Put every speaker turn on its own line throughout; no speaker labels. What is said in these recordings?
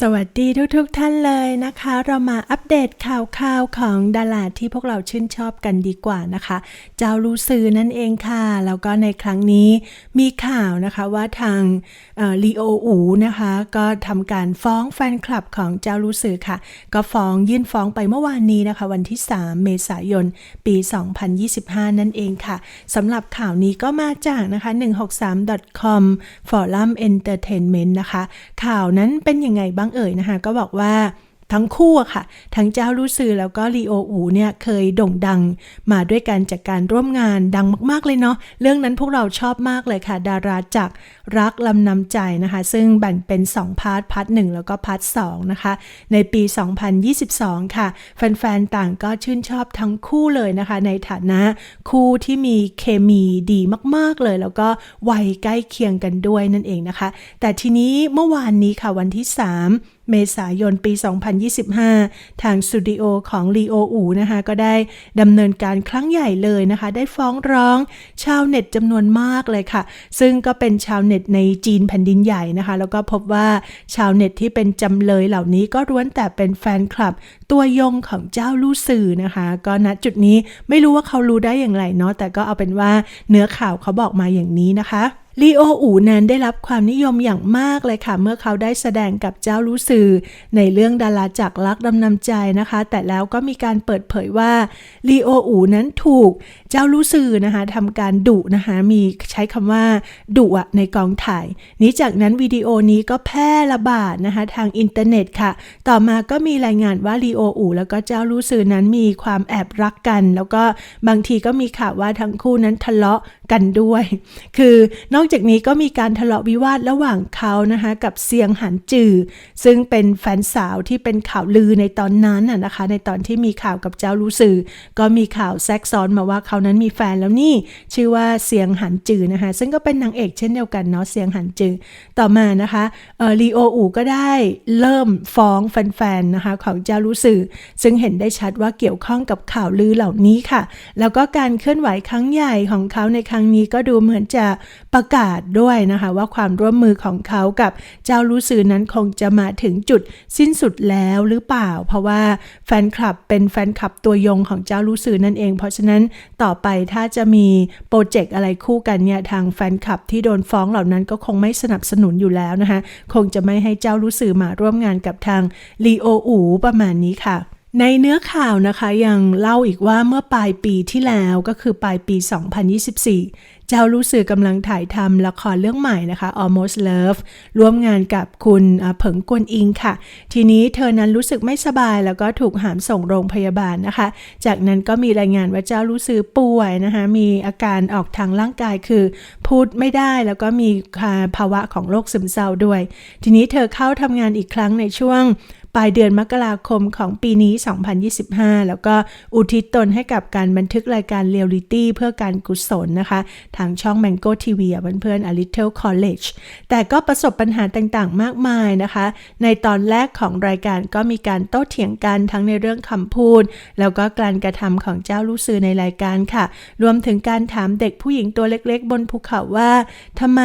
สวัสดีทุกๆทท่านเลยนะคะ เรามาอัปเดตข่าวข่าวของดาราที่พวกเราชื่นชอบกันดีกว่านะคะ เจ้าลูซือนั่นเองค่ะ แล้วก็ในครั้งนี้มีข่าวนะคะว่าทางลีโออูนะคะ ก็ทำการฟ้องแฟนคลับของเจ้าลูซือค่ะ ก็ฟ้องยื่นฟ้องไปเมื่อวานนี้นะคะ วันที่ 3 เมษายน ปี 2025 นั่นเองค่ะสำหรับข่าวนี้ก็มาจากนะคะ 163.com Forum Entertainment นะคะ ข่าวนั้นเป็นยังไงบ้างเอ่ยนะคะ ก็บอกว่า ทั้งคู่อะค่ะ ทั้งเจ้าลู่ซือแล้วก็ลีโออูเนี่ยเคยโด่งดังมาด้วยกันจากการร่วมงานดังมาก ๆ เลยเนาะเรื่องนั้นพวกเราชอบมากเลยค่ะ ดาราจากรักลำนำใจนะคะ ซึ่งแบ่งเป็น 2 พาร์ท พาร์ทหแล้วก็พาร์ทสนะคะ ในปี 2022 ค่ะ แฟน ๆ ต่างก็ชื่นชอบทั้งคู่เลยนะคะ ในฐานะคู่ที่มีเคมีดีมาก ๆ เลย แล้วก็วัยใกล้เคียงกันด้วยนั่นเองนะคะ แต่ทีนี้เมื่อวานนี้ค่ะวันที่ 3 เมษายนปี 2025 ทางสตูดิโอของลีโออูนะคะก็ได้ดำเนินการครั้งใหญ่เลยนะคะ ได้ฟ้องร้องชาวเน็ตจำนวนมากเลยค่ะ ซึ่งก็เป็นชาวเน็ตในจีนแผ่นดินใหญ่นะคะ แล้วก็พบว่าชาวเน็ตที่เป็นจำเลยเหล่านี้ก็ร้วนแต่เป็นแฟนคลับ ตัวยงของเจ้าลู่สื่อนะคะ ก็ณจุดนี้ไม่รู้ว่าเขารู้ได้อย่างไรเนาะแต่ก็เอาเป็นว่าเนื้อข่าวเขาบอกมาอย่างนี้นะคะ ลีโออูนั้นได้รับความนิยมอย่างมากเลยค่ะ เมื่อเขาได้แสดงกับเจ้ารู้สื่อในเรื่องดาราจักรลักดำนำใจนะคะ แต่แล้วก็มีการเปิดเผยว่าลีโออูนั้นถูกเจ้ารู้สื่อนะคะทำการดุนะคะมีใช้คำว่าดุอะในกองถ่าย นี้จากนั้นวิดีโอนี้ก็แพร่ระบาดนะคะทางอินเทอร์เน็ตค่ะ ต่อมาก็มีรายงานว่าลีโออูแล้วก็เจ้ารู้สื่อนั้นมีความแอบรักกัน แล้วก็บางทีก็มีข่าวว่าทั้งคู่นั้นทะเลาะกันด้วย คือนอกจากนี้ก็มีการทะเลาะวิวาทระหว่างเขานะคะกับเซียงหันจือ ซึ่งเป็นแฟนสาวที่เป็นข่าวลือในตอนนั้นนะคะ ในตอนที่มีข่าวกับเจ้าลูซือก็มีข่าวแซกซ้อนมาว่าเขานั้นมีแฟนแล้วนี่ชื่อว่าเซียงหันจือนะคะ ซึ่งก็เป็นนางเอกเช่นเดียวกันเนาะเซียงหันจือ ต่อมานะคะเออลีโออูก็ได้เริ่มฟ้องแฟนๆนะคะของเจ้าลูซือซึ่งเห็นได้ชัดว่าเกี่ยวข้องกับข่าวลือเหล่านี้ค่ะ แล้วก็การเคลื่อนไหวครั้งใหญ่ของเขาในครั้งนี้ก็ดูเหมือนจะประกาศด้วยนะคะ ว่าความร่วมมือของเขากับเจ้ารู้สื่อนั้นคงจะมาถึงจุดสิ้นสุดแล้วหรือเปล่า เพราะว่าแฟนคลับเป็นแฟนคลับตัวยงของเจ้ารู้สื่อนั่นเอง เพราะฉะนั้นต่อไปถ้าจะมีโปรเจกต์อะไรคู่กันเนี่ยทางแฟนคลับที่โดนฟ้องเหล่านั้นก็คงไม่สนับสนุนอยู่แล้วนะคะ คงจะไม่ให้เจ้ารู้สื่อมาร่วมงานกับทางลีโออูประมาณนี้ค่ะ ในเนื้อข่าวนะคะยังเล่าอีกว่าเมื่อปลายปีที่แล้วก็คือปลายปี 2024 เจ้ารู้สื่อกำลังถ่ายทำละครเรื่องใหม่นะคะ Almost Love ร่วมงานกับคุณเผิงกวนอิงค่ะ ทีนี้เธอนั้นรู้สึกไม่สบายแล้วก็ถูกหามส่งโรงพยาบาลนะคะ จากนั้นก็มีรายงานว่าเจ้ารู้สื่อป่วยนะคะ มีอาการออกทางร่างกายคือพูดไม่ได้แล้วก็มีภาวะของโรคซึมเศร้าด้วย ทีนี้เธอเข้าทำงานอีกครั้งในช่วง ปลายเดือนมกราคมของปีนี้ 2025 แล้วก็อุทิศตนให้กับการบันทึกรายการเรียลลิตี้เพื่อการกุศลนะคะ ทางช่อง Mango TV เพื่อนๆ A Little College แต่ก็ประสบปัญหาต่างๆ มากมายนะคะ ในตอนแรกของรายการก็มีการโต้เถียงกันทั้งในเรื่องคำพูด แล้วก็การกระทำของเจ้าลูกซื้อในรายการค่ะ รวมถึงการถามเด็กผู้หญิงตัวเล็กๆ บนภูเขาว่าทำไม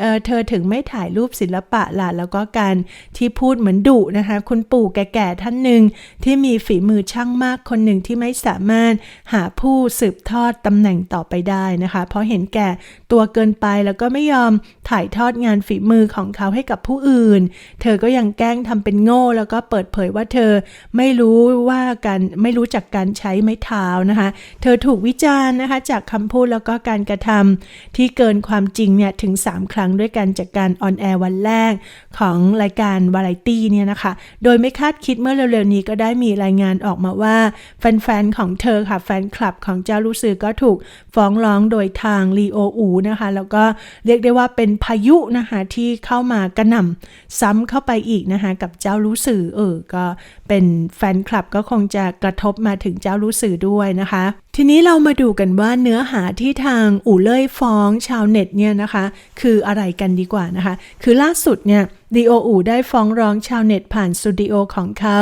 เเธอถึงไม่ถ่ายรูปศิลปะล่ะแล้วก็การที่พูดเหมือนดุนะคะคุณปู่แก่ๆท่านหนึ่ง ที่มีฝีมือช่างมากคนหนึ่งที่ไม่สามารถหาผู้สืบทอดตำแหน่งต่อไปได้นะคะ เพราะเห็นแก่ตัวเกินไปแล้วก็ไม่ยอมถ่ายทอดงานฝีมือของเขาให้กับผู้อื่น เธอก็ยังแกล้งทำเป็นโง่ แล้วก็เปิดเผยว่าเธอไม่รู้ว่าการไม่รู้จักการใช้ไม้เท้านะคะ เธอถูกวิจารณ์นะคะจากคำพูดแล้วก็การกระทำที่เกินความจริงเนี่ยถึง 3 ครั้งด้วยกันจากการออนแอร์วันแรกของรายการวาไรตี้เนี่ยนะคะ โดยไม่คาดคิดเมื่อเร็วๆนี้ก็ได้มีรายงานออกมาว่า แฟนๆของเธอค่ะ แฟนคลับของเจ้าลูซือก็ถูกฟ้องร้องโดยทางลีโออูนะคะ แล้วก็เรียกได้ว่าเป็นพายุนะคะที่เข้ามากระหน่ำซ้ำเข้าไปอีกนะคะกับเจ้ารู้สื่อเออก็เป็นแฟนคลับก็คงจะกระทบมาถึงเจ้ารู้สื่อด้วยนะคะทีนี้เรามาดูกันว่าเนื้อหาที่ทางอู่เล่ยฟ้องชาวเน็ตเนี่ยนะคะ คืออะไรกันดีกว่านะคะ คือล่าสุดเนี่ย ลีโออูได้ฟ้องร้องชาวเน็ตผ่านสตูดิโอของเขา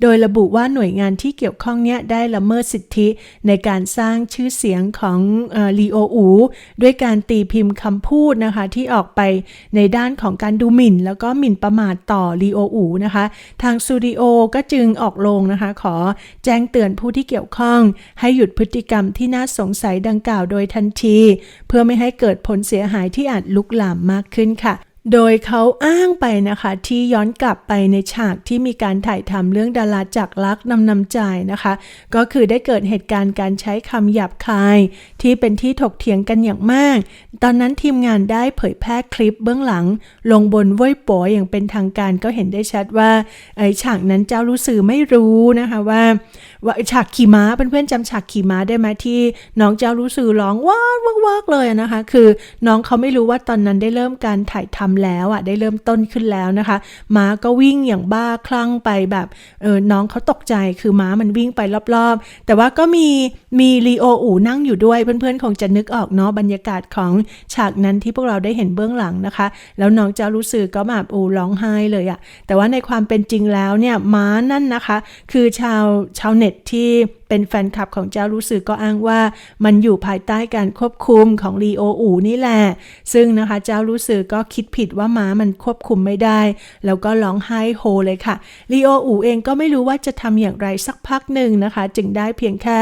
โดยระบุว่าหน่วยงานที่เกี่ยวข้องเนี่ยได้ละเมิดสิทธิในการสร้างชื่อเสียงของลีโออูด้วยการตีพิมพ์คำพูดนะคะที่ออกไปในด้านของการดูหมิ่น แล้วก็หมิ่นประมาทต่อลีโออูนะคะ ทางสตูดิโอก็จึงออกโรงนะคะ ขอแจ้งเตือนผู้ที่เกี่ยวข้อง ให้หยุดพฤติกรรมที่น่าสงสัยดังกล่าวโดยทันที เพื่อไม่ให้เกิดผลเสียหายที่อาจลุกลามมากขึ้นค่ะ โดยเขาอ้างไปนะคะที่ย้อนกลับไปในฉากที่มีการถ่ายทำเรื่องดาราจากรักนำนำใจนะคะ ก็คือได้เกิดเหตุการณ์การใช้คำหยาบคาย ที่เป็นที่ถกเถียงกันอย่างมาก ตอนนั้นทีมงานได้เผยแพร่คลิปเบื้องหลัง ลงบนเว่ยป๋ออย่างเป็นทางการก็เห็นได้ชัดว่าไอ้ฉากนั้นเจ้ารู้สื่อไม่รู้นะคะว่าว่าฉากขี่ม้าเพื่อนๆจำฉากขี่ม้าได้ไหมที่น้องเจ้ารู้สื่อร้องว้าววากเลยนะคะ คือน้องเขาไม่รู้ว่าตอนนั้นได้เริ่มการถ่ายทำแล้วอะได้เริ่มต้นขึ้นแล้วนะคะม้าก็วิ่งอย่างบ้าคลั่งไปแบบเออน้องเขาตกใจคือม้ามันวิ่งไปรอบๆ แต่ว่าก็มีมีลีโออูนั่งอยู่ด้วยเพื่อนๆคงจะนึกออกเนาะบรรยากาศของฉากนั้นที่พวกเราได้เห็นเบื้องหลังนะคะ แล้วน้องเจ้ารู้สึกก็แบบอ้ร้องไห้เลยอะแต่ว่าในความเป็นจริงแล้วเนี่ยม้านั่นนะคะ คือชาวชาวเน็ตที่เป็นแฟนคลับของเจ้ารู้สึกก็อ้างว่า มันอยู่ภายใต้การควบคุมของลีโออูนี่แหละซึ่งนะคะเจ้ารู้สึกก็คิดผิดว่าม้ามันควบคุมไม่ได้ แล้วก็ร้องไห้โฮเลยค่ะลีโออูเองก็ไม่รู้ว่าจะทำอย่างไรสักพักหนึ่งนะคะ จึงได้เพียงแค่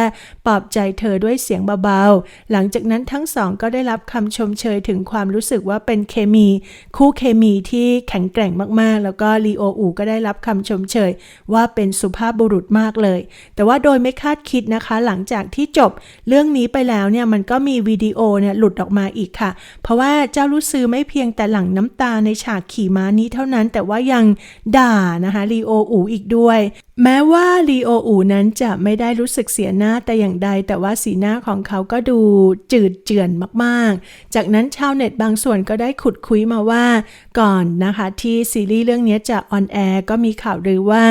ปลอบใจเธอด้วยเสียงเบาๆ หลังจากนั้นทั้งสองก็ได้รับคำชมเชยถึงความรู้สึกว่าเป็นเคมี คู่เคมีที่แข็งแกร่งมากๆ แล้วก็ลีโออูก็ได้รับคำชมเชยว่าเป็นสุภาพบุรุษมากเลย แต่ว่าโดยไม่คาดคิดนะคะ หลังจากที่จบเรื่องนี้ไปแล้วเนี่ยมันก็มีวิดีโอเนี่ยหลุดออกมาอีกค่ะ เพราะว่าเจ้ารู้ซื้อไม่เพียงแต่หลังน้ำตาในฉากขี่ม้านี้เท่านั้น แต่ว่ายังด่านะคะลีโออูอีกด้วย แม้ว่าลีโออูนั้นจะไม่ได้รู้สึกเสียหน้าแต่อย่างใด แต่ว่าสีหน้าของเขาก็ดูจืดเจือนมากๆ จากนั้นชาวเน็ตบางส่วนก็ได้ขุดคุยมาว่า ก่อนนะคะที่ซีรีส์เรื่องนี้จะออนแอร์ก็มีข่าวลือว่า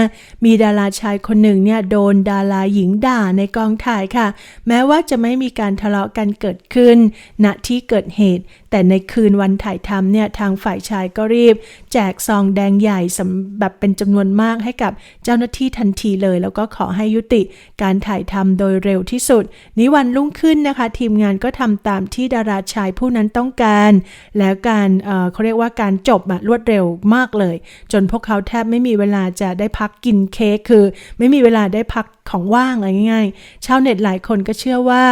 มีดาราชายคนหนึ่งเนี่ยโดนดาราหญิงด่าในกองถ่ายค่ะ แม้ว่าจะไม่มีการทะเลาะกันเกิดขึ้นณที่เกิดเหตุ แต่ในคืนวันถ่ายทำเนี่ยทางฝ่ายชายก็รีบ แจกซองแดงใหญ่สำแบบเป็นจำนวนมากให้กับเจ้าหน้าที่ทันทีเลย แล้วก็ขอให้ยุติการถ่ายทำโดยเร็วที่สุด นี้วันรุ่งขึ้นนะคะ ทีมงานก็ทำตามที่ดาราชายผู้นั้นต้องการ แล้วการเเขาเรียกว่าการจบอะรวดเร็วมากเลย จนพวกเขาแทบไม่มีเวลาจะได้พักกินเค้กคือ ไม่มีเวลาได้พักของว่างอะไรง่ายๆชาวเน็ตหลายคนก็เชื่อว่า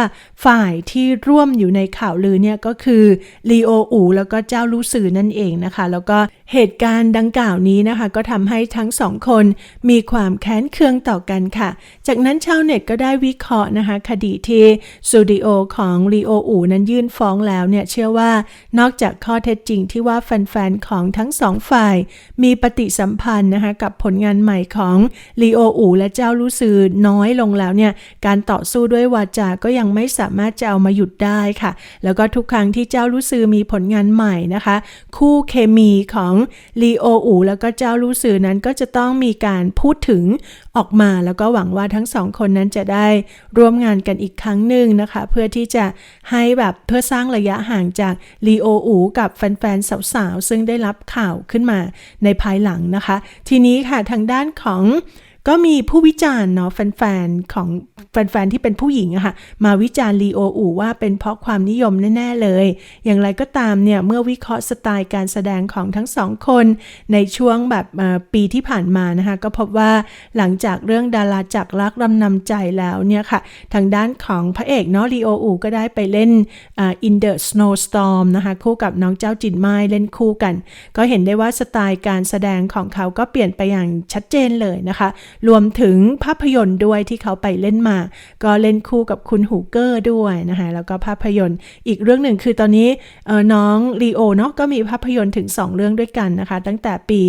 ฝ่ายที่ร่วมอยู่ในข่าวลือเนี่ยก็คือลีโออูแล้วก็เจ้ารู้สื่อนั่นเองนะคะ แล้วก็ เหตุการณ์ดังกล่าวนี้นะคะ ก็ทำให้ทั้งสองคนมีความแค้นเคืองต่อกันค่ะ จากนั้นชาวเน็ตก็ได้วิเคราะห์นะคะ คดีที่สตูดิโอของลีโออูนั้นยื่นฟ้องแล้วเนี่ย เชื่อว่านอกจากข้อเท็จจริงที่ว่าแฟนๆ ของทั้งสองฝ่าย มีปฏิสัมพันธ์นะคะ กับผลงานใหม่ของลีโออูและเจ้ารู้สื่อน้อยลงแล้วเนี่ย การต่อสู้ด้วยวาจาก็ยังไม่สามารถจะเอามาหยุดได้ค่ะ แล้วก็ทุกครั้งที่เจ้ารู้สื่อมีผลงานใหม่นะคะ คู่เคมีของลีโออูแล้วก็เจ้าลู่สื่อนั้นก็จะต้องมีการพูดถึงออกมา แล้วก็หวังว่าทั้งสองคนนั้นจะได้ร่วมงานกันอีกครั้งหนึ่งนะคะ เพื่อที่จะให้แบบเพื่อสร้างระยะห่างจากลีโออูกับแฟนๆสาวๆ ซึ่งได้รับข่าวขึ้นมาในภายหลังนะคะ ทีนี้ค่ะทางด้านของ ก็มีผู้วิจารณ์เนาะแฟนๆของแฟนๆที่เป็นผู้หญิงอะค่ะมาวิจารณ์ลีโออูว่าเป็นเพราะความนิยมแน่ ๆ เลย อย่างไรก็ตามเนี่ย เมื่อวิเคราะห์สไตล์การแสดงของทั้งสองคน ในช่วงแบบปีที่ผ่านมานะคะ ก็พบว่าหลังจากเรื่องดาราจักรักรำนำใจแล้วเนี่ยค่ะ ทางด้านของพระเอกเนาะลีโออูก็ได้ไปเล่น In the Snowstorm นะคะคู่กับน้องเจ้าจินไม้เล่นคู่กัน ก็เห็นได้ว่าสไตล์การแสดงของเขาก็เปลี่ยนไปอย่างชัดเจนเลยนะคะรวมถึงภาพยนตร์ด้วยที่เขาไปเล่นมา ก็เล่นคู่กับคุณฮูเกอร์ด้วยนะคะ แล้วก็ภาพยนตร์อีกเรื่องหนึ่งคือตอนนี้น้องลีโอเนาะก็มีภาพยนตร์ถึง 2 เรื่องด้วยกันนะคะ ตั้งแต่ปี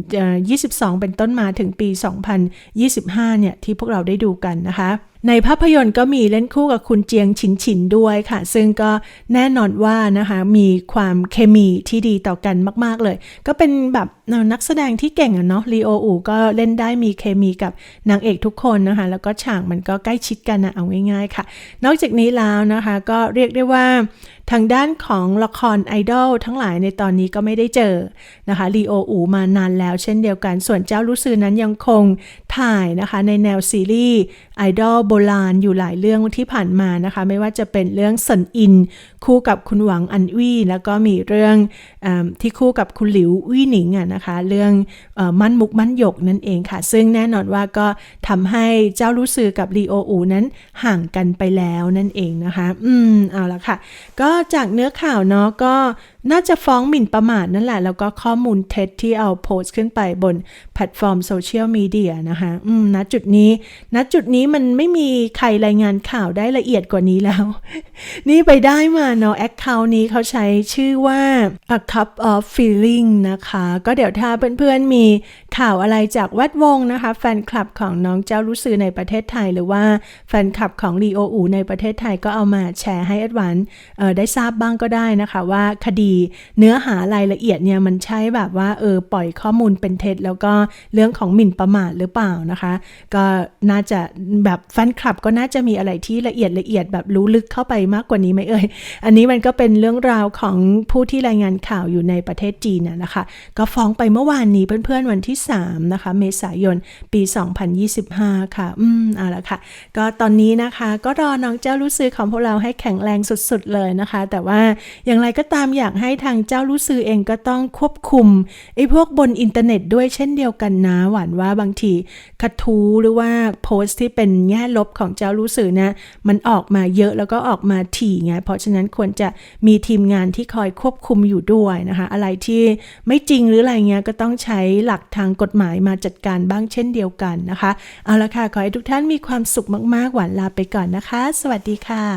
2022 เป็นต้นมาถึงปี 2025 เนี่ยที่พวกเราได้ดูกันนะคะ ในภาพยนตร์ก็มีเล่นคู่กับคุณเจียงฉินฉินด้วยค่ะ ซึ่งก็แน่นอนว่านะคะมีความเคมีที่ดีต่อกันมาก ๆ เลย ก็เป็นแบบนักแสดงที่เก่งอะเนาะลีโออูก็เล่นได้มีเคมีกับนางเอกทุกคนนะคะ แล้วก็ฉากมันก็ใกล้ชิดกันนะเอาง่าย ๆ ค่ะ นอกจากนี้แล้วนะคะก็เรียกได้ว่า ทางด้านของละครไอดอลทั้งหลายในตอนนี้ก็ไม่ได้เจอนะคะลีโออูมานานแล้วเช่นเดียวกัน ส่วนเจ้ารู้ซือนั้นยังคงถ่ายนะคะในแนวซีรีส์ไอดอลโบราณอยู่หลายเรื่องที่ผ่านมานะคะ ไม่ว่าจะเป็นเรื่องสันอิน คู่กับคุณหวังอันวี่แล้วก็มีเรื่องอที่คู่กับคุณหลิววี่หนิงอะนะคะเรื่องอมั่นมุกมั่นหยกนั่นเองค่ะ ซึ่งแน่นอนว่าก็ทำให้เจ้ารู้ซือกับลีโออูนั้นห่างกันไปแล้วนั่นเองนะคะ อืมเอาละค่ะ ก็จากเนื้อข่าวเนาะก็น่าจะฟ้องหมิ่นประมาทนั่นแหละ แล้วก็ข้อมูลเท็จที่เอาโพสต์ขึ้นไปบนแพลตฟอร์มโซเชียลมีเดียนะคะอืมณจุดนี้ณจุดนี้มันไม่มีใครรายงานข่าวได้ละเอียดกว่านี้แล้ว นี่ไปได้มาเนาะแอคเคาท์นี้เขาใช้ชื่อว่า a cup of feeling นะคะ ก็เดี๋ยวถ้าเพื่อนๆมีข่าวอะไรจากแวดวงนะคะ แฟนคลับของน้องเจ้ารู้ซือในประเทศไทย หรือว่าแฟนคลับของลีโออูในประเทศไทยก็เอามาแชร์ให้แอดวานได้ทราบบ้างก็ได้นะคะว่าคดีเนื้อหารายละเอียดเนี่ยมันใช่แบบว่าเออปล่อยข้อมูลเป็นเท็จ แล้วก็เรื่องของหมิ่นประมาทหรือเปล่านะคะ ก็น่าจะแบบแฟนคลับก็น่าจะมีอะไรที่ละเอียดละเอียดแบบรู้ลึกเข้าไปมากกว่านี้ไหมเอ่ยอันนี้มันก็เป็นเรื่องราวของผู้ที่รายงานข่าวอยู่ในประเทศจีนนะนะคะ ก็ฟ้องไปเมื่อวานนี้เพื่อนๆวันที่ 3 นะคะ เมษายนปี 2025 ค่ะ อืมเอาละค่ะ ก็ตอนนี้นะคะ ก็รอน้องเจ้ารู้ซื้อของพวกเราให้แข็งแรงสุดๆเลยนะคะแต่ว่าอย่างไรก็ตามอยากให้ทางเจ้ารู้ซื้อเองก็ต้องควบคุมไอ้พวกบนอินเทอร์เน็ตด้วยเช่นเดียวกันนะ หวานว่าบางทีกระทู้หรือว่าโพสต์ที่เป็นแง่ลบของเจ้ารู้สื่อนะ มันออกมาเยอะแล้วก็ออกมาถี่ไงเพราะฉะนั้นควรจะมีทีมงานที่คอยควบคุมอยู่ด้วยนะคะ อะไรที่ไม่จริงหรืออะไรเงี้ยก็ต้องใช้หลักทางกฎหมายมาจัดการบ้างเช่นเดียวกันนะคะ เอาละค่ะ ขอให้ทุกท่านมีความสุขมาก ๆ หวานลาไปก่อนนะคะ สวัสดีค่ะ